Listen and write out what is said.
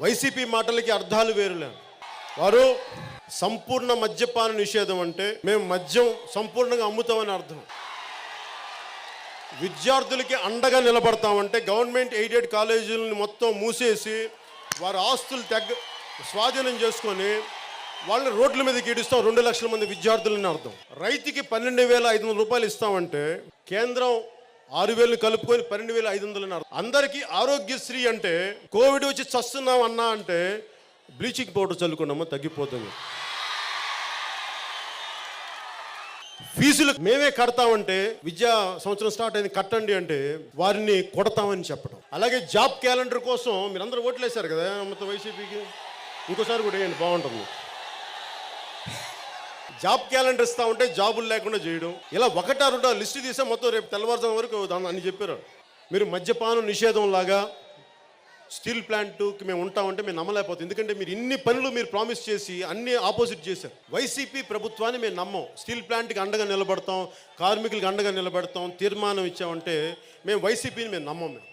YCP మాటలకి అర్థాలు వేరులే వారు సంపూర్ణ మద్యపాన నిషేధం అంటే మేము మద్యం సంపూర్ణంగా అమ్ముతామని అర్థం. విద్యార్థులకి అండగా నిలబడతామంటే గవర్నమెంట్ ఎయిడెడ్ కాలేజీలను మొత్తం మూసేసి వారి ఆస్తులు తగ్గ స్వాధీనం చేసుకొని వాళ్ళని రోడ్ల మీదకి ఈడుస్తాం రెండు లక్షల మంది విద్యార్థులని అర్థం. రైతుకి పన్నెండు వేల ఐదు వందల రూపాయలు ఇస్తామంటే కేంద్రం ఆరు వేలు కలుపుకొని పన్నెండు వేల ఐదు వందలు అర్థం అందరికీ ఆరోగ్యశ్రీ అంటే కోవిడ్ వచ్చి చస్తున్నాం అన్నా అంటే బ్లీచింగ్ పౌడర్ చల్లుకున్నామో తగ్గిపోతుంది. ఫీజులు మేమే కడతామంటే విద్యా సంవత్సరం స్టార్ట్ అయింది కట్టండి అంటే వారిని కొడతామని చెప్పడం. అలాగే జాబ్ క్యాలెండర్ కోసం మీరందరూ ఓట్లేశారు కదా మొత్తం వైసీపీకి? ఇంకోసారి కూడా వేయండి బాగుంటుంది. జాబ్ క్యాలెండర్ ఇస్తా ఉంటే జాబులు లేకుండా చేయడం. ఇలా ఒకటా రెండో లిస్టు తీసే మొత్తం రేపు తెల్లవారుజాము వరకు దాన్ని అని చెప్పారు. మీరు మద్యపానం నిషేధం లాగా స్టీల్ ప్లాంట్కి మేము ఉంటామంటే మేము నమ్మలేకపోతాం. ఎందుకంటే మీరు ఇన్ని పనులు మీరు ప్రామిస్ చేసి అన్ని ఆపోజిట్ చేశారు. వైసీపీ ప్రభుత్వాన్ని మేము నమ్మం. స్టీల్ ప్లాంట్కి అండగా నిలబడతాం కార్మికులకి అండగా నిలబడతాం తీర్మానం ఇచ్చామంటే మేము వైసీపీని మేము నమ్మం మేము.